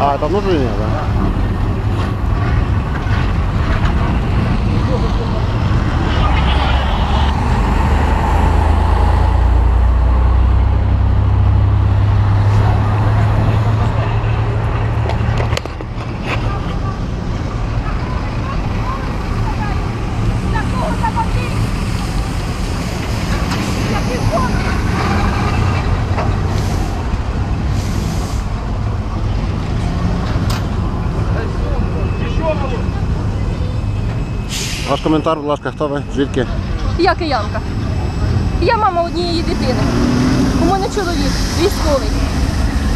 А, это внутренняя, да? Ваш коментар, будь ласка, хто ви? Звідки? Я киянка. Я мама однієї дитини. У мене чоловік військовий.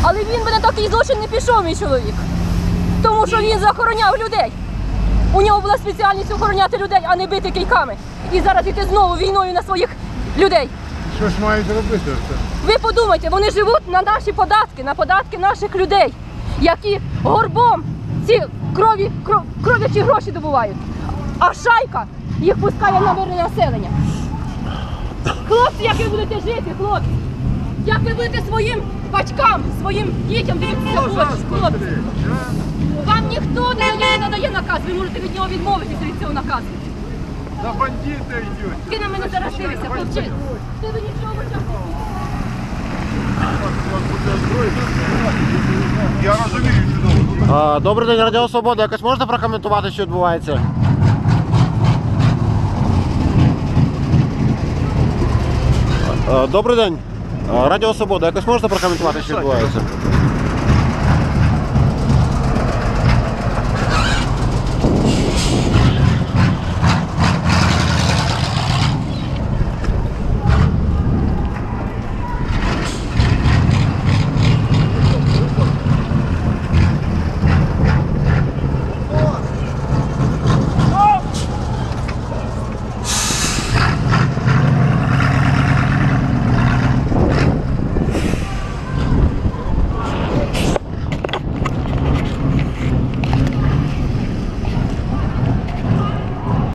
Але він би на такий злочин не пішов, мій чоловік. Тому що він захороняв людей. У нього була спеціальність охороняти людей, а не бити кийками. І зараз іти знову війною на своїх людей. Що ж мають робити? Ви подумайте, вони живуть на наші податки, на податки наших людей, які горбом ці крові, кров, кров'ячі гроші добувають. А шайка їх пускає на мирне населення. Хлопці, як ви будете жити, хлопці? Як ви будете своїм батькам, своїм дітям дивитися в очі, хлопці? Вам ніхто не надає наказ, ви можете від нього відмовитися від цього наказу. На бандита йдете. Ти на мене зараз дивишся, хлопчик. Ти ви нічого не Я розумію. А, добрий день, Радіо Свобода. Якось можете прокоментувати, що відбувається? Добрий день. Радіо Свобода. Якось можна прокоментувати, що відбувається?